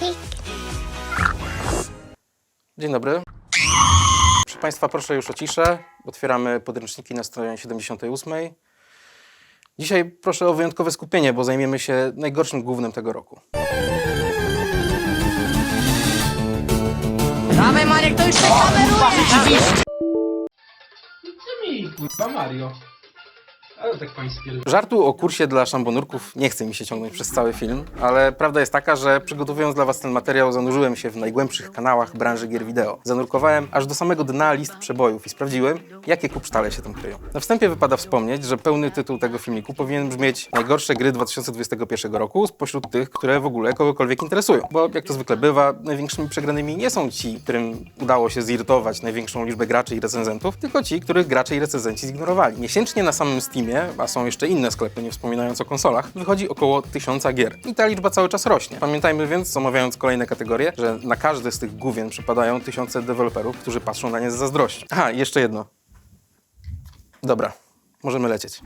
cake. Dzień dobry. Proszę Państwa, proszę już o ciszę. Otwieramy podręczniki na stronie 78. Dzisiaj proszę o wyjątkowe skupienie, bo zajmiemy się najgorszym głównym tego roku. Dawaj Marek, to już się kameruje! Co mi, kurwa, Mario? Ale tak. Żartu o kursie dla szambonurków nie chce mi się ciągnąć przez cały film, ale prawda jest taka, że przygotowując dla Was ten materiał, zanurzyłem się w najgłębszych kanałach branży gier wideo. Zanurkowałem aż do samego dna list przebojów i sprawdziłem, jakie kupsztale się tam kryją. Na wstępie wypada wspomnieć, że pełny tytuł tego filmiku powinien brzmieć Najgorsze gry 2021 roku spośród tych, które w ogóle kogokolwiek interesują. Bo jak to zwykle bywa, największymi przegranymi nie są ci, którym udało się zirytować największą liczbę graczy i recenzentów, tylko ci, których gracze i recenzenci zignorowali. Miesięcznie na samym Steamie, a są jeszcze inne sklepy, nie wspominając o konsolach, wychodzi około tysiąca gier. I ta liczba cały czas rośnie. Pamiętajmy więc, omawiając kolejne kategorie, że na każdy z tych główien przypadają tysiące deweloperów, którzy patrzą na nie z zazdrością. Aha, jeszcze jedno. Dobra, możemy lecieć.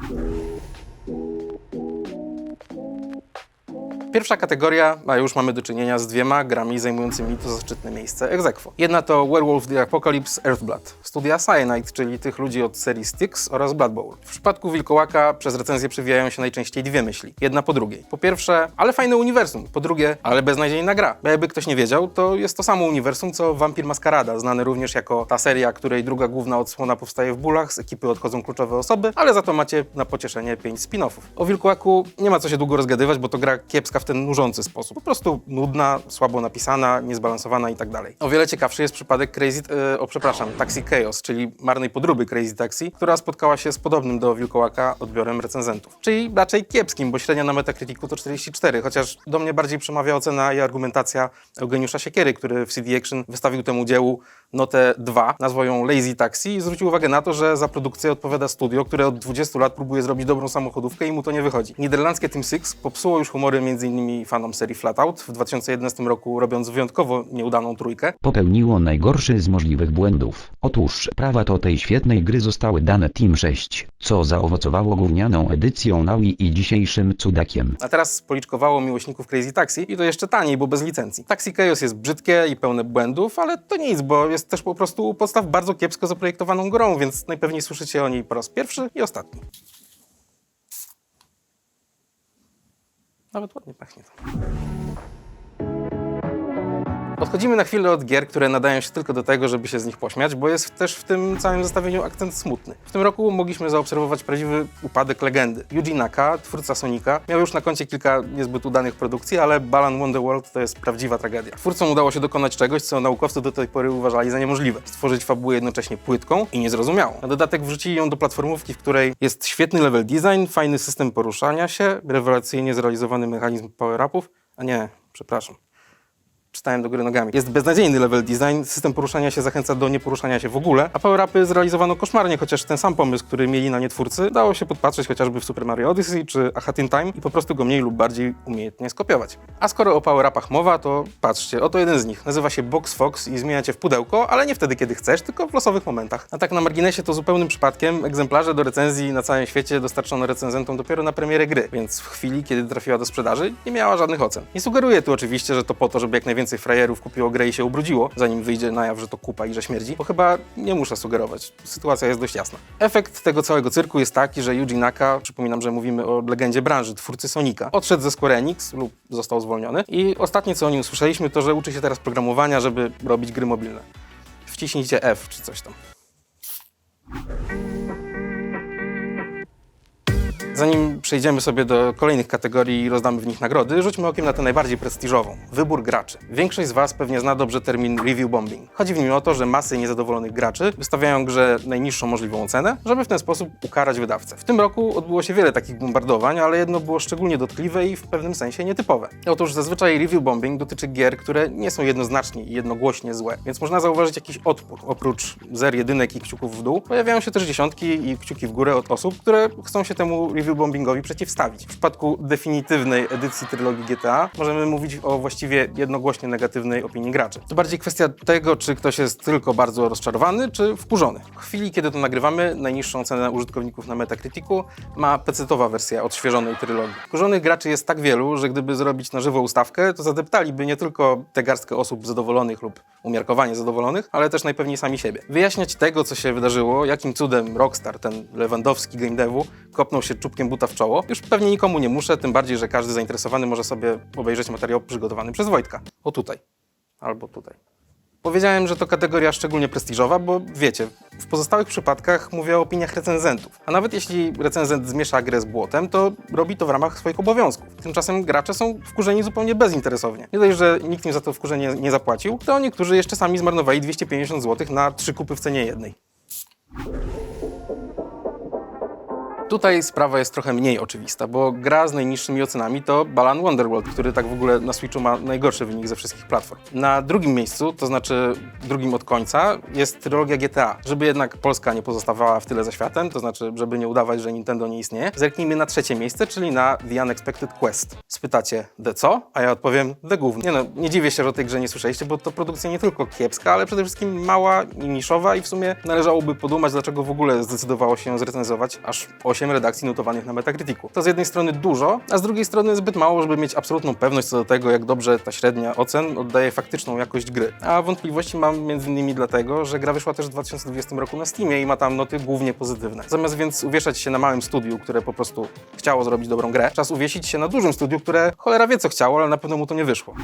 Pierwsza kategoria, a już mamy do czynienia z dwiema grami zajmującymi to zaszczytne miejsce ex aequo. Jedna to Werewolf the Apocalypse Earthblood, studia Cyanide, czyli tych ludzi od serii Styx oraz Blood Bowl. W przypadku Wilkołaka przez recenzję przewijają się najczęściej dwie myśli, jedna po drugiej. Po pierwsze, ale fajne uniwersum, po drugie, ale beznadziejna gra. Bo jakby ktoś nie wiedział, to jest to samo uniwersum co Vampir Maskarada, znany również jako ta seria, której druga główna odsłona powstaje w bólach, z ekipy odchodzą kluczowe osoby, ale za to macie na pocieszenie pięć spin-offów. O Wilkołaku nie ma co się długo rozgadywać, bo to gra kiepska w ten nużący sposób. Po prostu nudna, słabo napisana, niezbalansowana i tak dalej. O wiele ciekawszy jest przypadek Crazy, e, o przepraszam, Taxi Chaos, czyli marnej podróby Crazy Taxi, która spotkała się z podobnym do Wilkołaka odbiorem recenzentów. Czyli raczej kiepskim, bo średnia na Metacriticu to 44, chociaż do mnie bardziej przemawia ocena i argumentacja Eugeniusza Siekiery, który w CD Action wystawił temu dziełu notę 2, nazwał ją Lazy Taxi i zwrócił uwagę na to, że za produkcję odpowiada studio, które od 20 lat próbuje zrobić dobrą samochodówkę i mu to nie wychodzi. Niderlandzkie Team Six popsuło już humory m.in. fanom serii Flatout w 2011 roku, robiąc wyjątkowo nieudaną trójkę. popełniło najgorszy z możliwych błędów. Otóż prawa do tej świetnej gry zostały dane Team 6, co zaowocowało gównianą edycją na Wii i dzisiejszym cudakiem. A teraz policzkowało miłośników Crazy Taxi i to jeszcze taniej, bo bez licencji. Taxi Chaos jest brzydkie i pełne błędów, ale to nic, bo jest też po prostu u podstaw bardzo kiepsko zaprojektowaną grą, więc najpewniej słyszycie o niej po raz pierwszy i ostatni. Nawet ładnie pachnie to. Odchodzimy na chwilę od gier, które nadają się tylko do tego, żeby się z nich pośmiać, bo jest też w tym całym zestawieniu akcent smutny. W tym roku mogliśmy zaobserwować prawdziwy upadek legendy. Yuji Naka, twórca Sonika, miał już na koncie kilka niezbyt udanych produkcji, ale Balan Wonderworld to jest prawdziwa tragedia. Twórcom udało się dokonać czegoś, co naukowcy do tej pory uważali za niemożliwe. Stworzyć fabułę jednocześnie płytką i niezrozumiałą. Na dodatek wrzucili ją do platformówki, w której jest świetny level design, fajny system poruszania się, rewelacyjnie zrealizowany mechanizm power-upów, a nie, przepraszam czytałem do góry nogami. Jest beznadziejny level design, system poruszania się zachęca do nieporuszania się w ogóle, a power-upy zrealizowano koszmarnie, chociaż ten sam pomysł, który mieli na nie twórcy, dało się podpatrzeć chociażby w Super Mario Odyssey czy A Hat in Time i po prostu go mniej lub bardziej umiejętnie skopiować. A skoro o power-upach mowa, to patrzcie, oto jeden z nich. Nazywa się Box Fox i zmienia cię w pudełko, ale nie wtedy, kiedy chcesz, tylko w losowych momentach. A tak na marginesie to zupełnym przypadkiem egzemplarze do recenzji na całym świecie dostarczono recenzentom dopiero na premierę gry, więc w chwili, kiedy trafiła do sprzedaży, nie miała żadnych ocen. Nie sugeruję tu oczywiście, że to po to, żeby jak najwięcej frajerów kupiło grę i się ubrudziło, zanim wyjdzie na jaw, że to kupa i że śmierdzi, bo chyba nie muszę sugerować. Sytuacja jest dość jasna. Efekt tego całego cyrku jest taki, że Yuji Naka, przypominam, że mówimy o legendzie branży, twórcy Sonika, odszedł ze Square Enix lub został zwolniony i ostatnie co o nim usłyszeliśmy to, że uczy się teraz programowania, żeby robić gry mobilne. Wciśnijcie F czy coś tam. Zanim przejdziemy sobie do kolejnych kategorii i rozdamy w nich nagrody, rzućmy okiem na tę najbardziej prestiżową wybór graczy. Większość z Was pewnie zna dobrze termin review bombing. Chodzi w nim o to, że masy niezadowolonych graczy wystawiają grze najniższą możliwą cenę, żeby w ten sposób ukarać wydawcę. W tym roku odbyło się wiele takich bombardowań, ale jedno było szczególnie dotkliwe i w pewnym sensie nietypowe. Otóż zazwyczaj review bombing dotyczy gier, które nie są jednoznacznie i jednogłośnie złe, więc można zauważyć jakiś odpór. Oprócz zer, jedynek i kciuków w dół, pojawiają się też dziesiątki i kciuki w górę od osób, które chcą się temu review review bombingowi przeciwstawić. W przypadku definitywnej edycji trylogii GTA możemy mówić o właściwie jednogłośnie negatywnej opinii graczy. To bardziej kwestia tego, czy ktoś jest tylko bardzo rozczarowany, czy wkurzony. W chwili, kiedy to nagrywamy, najniższą cenę użytkowników na Metacriticu ma PC-towa wersja odświeżonej trylogii. Wkurzonych graczy jest tak wielu, że gdyby zrobić na żywo ustawkę, to zadeptaliby nie tylko tę garstkę osób zadowolonych lub umiarkowanie zadowolonych, ale też najpewniej sami siebie. Wyjaśniać tego, co się wydarzyło, jakim cudem Rockstar, ten Lewandowski game devu, kopnął się czubkiem buta w czoło, już pewnie nikomu nie muszę, tym bardziej, że każdy zainteresowany może sobie obejrzeć materiał przygotowany przez Wojtka. O tutaj. Albo tutaj. Powiedziałem, że to kategoria szczególnie prestiżowa, bo wiecie, w pozostałych przypadkach mówię o opiniach recenzentów. A nawet jeśli recenzent zmiesza grę z błotem, to robi to w ramach swoich obowiązków. Tymczasem gracze są wkurzeni zupełnie bezinteresownie. Nie dość, że nikt im za to wkurzenie nie zapłacił, to niektórzy jeszcze sami zmarnowali 250 zł na trzy kupy w cenie jednej. Tutaj sprawa jest trochę mniej oczywista, bo gra z najniższymi ocenami to Balan Wonderworld, który tak w ogóle na Switchu ma najgorszy wynik ze wszystkich platform. Na drugim miejscu, to znaczy drugim od końca, jest trylogia GTA. Żeby jednak Polska nie pozostawała w tyle za światem, to znaczy, żeby nie udawać, że Nintendo nie istnieje, zerknijmy na trzecie miejsce, czyli na The Unexpected Quest. Spytacie, de co? A ja odpowiem, de gówno. Nie no, nie dziwię się, że o tej grze nie słyszeliście, bo to produkcja nie tylko kiepska, ale przede wszystkim mała i niszowa i w sumie należałoby podumać, dlaczego w ogóle zdecydowało się ją zrecenzować aż 8 redakcji notowanych na Metacriticu. To z jednej strony dużo, a z drugiej strony zbyt mało, żeby mieć absolutną pewność co do tego, jak dobrze ta średnia ocen oddaje faktyczną jakość gry. A wątpliwości mam m.in. dlatego, że gra wyszła też w 2020 roku na Steamie i ma tam noty głównie pozytywne. Zamiast więc uwieszać się na małym studiu, które po prostu chciało zrobić dobrą grę, czas uwiesić się na dużym studiu, które cholera wie co chciało, ale na pewno mu to nie wyszło.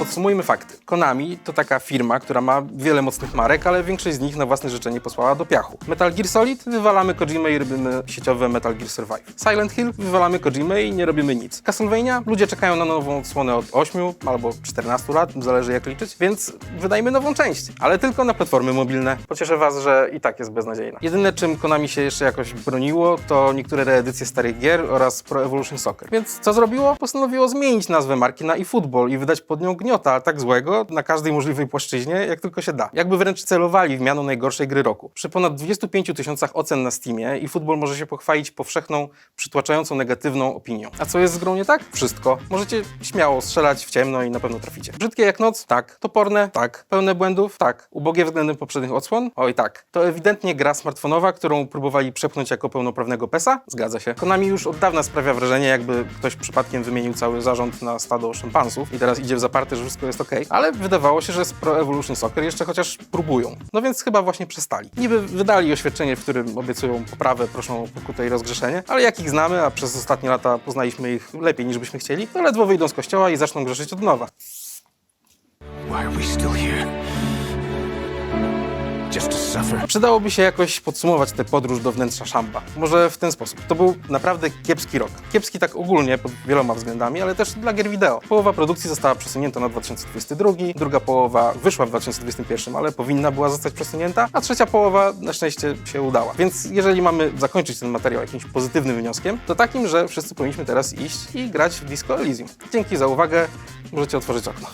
Podsumujmy fakty. Konami to taka firma, która ma wiele mocnych marek, ale większość z nich na własne życzenie posłała do piachu. Metal Gear Solid wywalamy Kojimę i robimy sieciowe Metal Gear Survive. Silent Hill wywalamy Kojimę i nie robimy nic. Castlevania ludzie czekają na nową odsłonę od 8 albo 14 lat, zależy jak liczyć, więc wydajmy nową część, ale tylko na platformy mobilne. Pocieszę was, że i tak jest beznadziejna. Jedyne czym Konami się jeszcze jakoś broniło, to niektóre reedycje starych gier oraz Pro Evolution Soccer. Więc co zrobiło? Postanowiło zmienić nazwę marki na eFootball i wydać pod nią gniota, tak złego, na każdej możliwej płaszczyźnie, jak tylko się da. Jakby wręcz celowali w miano najgorszej gry roku. Przy ponad 25 tysiącach ocen na Steamie eFootball może się pochwalić powszechną, przytłaczającą negatywną opinią. A co jest z grą nie tak? Wszystko. Możecie śmiało strzelać w ciemno i na pewno traficie. Brzydkie jak noc? Tak. Toporne? Tak. Pełne błędów? Tak. Ubogie względem poprzednich odsłon? Oj tak. To ewidentnie gra smartfonowa, którą próbowali przepchnąć jako pełnoprawnego PESa? Zgadza się. Konami już od dawna sprawia wrażenie, jakby ktoś przypadkiem wymienił cały zarząd na stado szympansów i teraz idzie w zaparte, że wszystko jest ok, ale wydawało się, że z Pro Evolution Soccer jeszcze chociaż próbują. No więc chyba właśnie przestali. Niby wydali oświadczenie, w którym obiecują poprawę, proszą o pokutę i rozgrzeszenie, ale jak ich znamy, a przez ostatnie lata poznaliśmy ich lepiej niż byśmy chcieli, to ledwo wyjdą z kościoła i zaczną grzeszyć od nowa. Why are we still here? Suffer? Przydałoby się jakoś podsumować tę podróż do wnętrza Szamba. Może w ten sposób. To był naprawdę kiepski rok. Kiepski tak ogólnie, pod wieloma względami, ale też dla gier wideo. Połowa produkcji została przesunięta na 2022, druga połowa wyszła w 2021, ale powinna była zostać przesunięta, a trzecia połowa na szczęście się udała. Więc jeżeli mamy zakończyć ten materiał jakimś pozytywnym wnioskiem, to takim, że wszyscy powinniśmy teraz iść i grać w Disco Elysium. Dzięki za uwagę. Możecie otworzyć okno.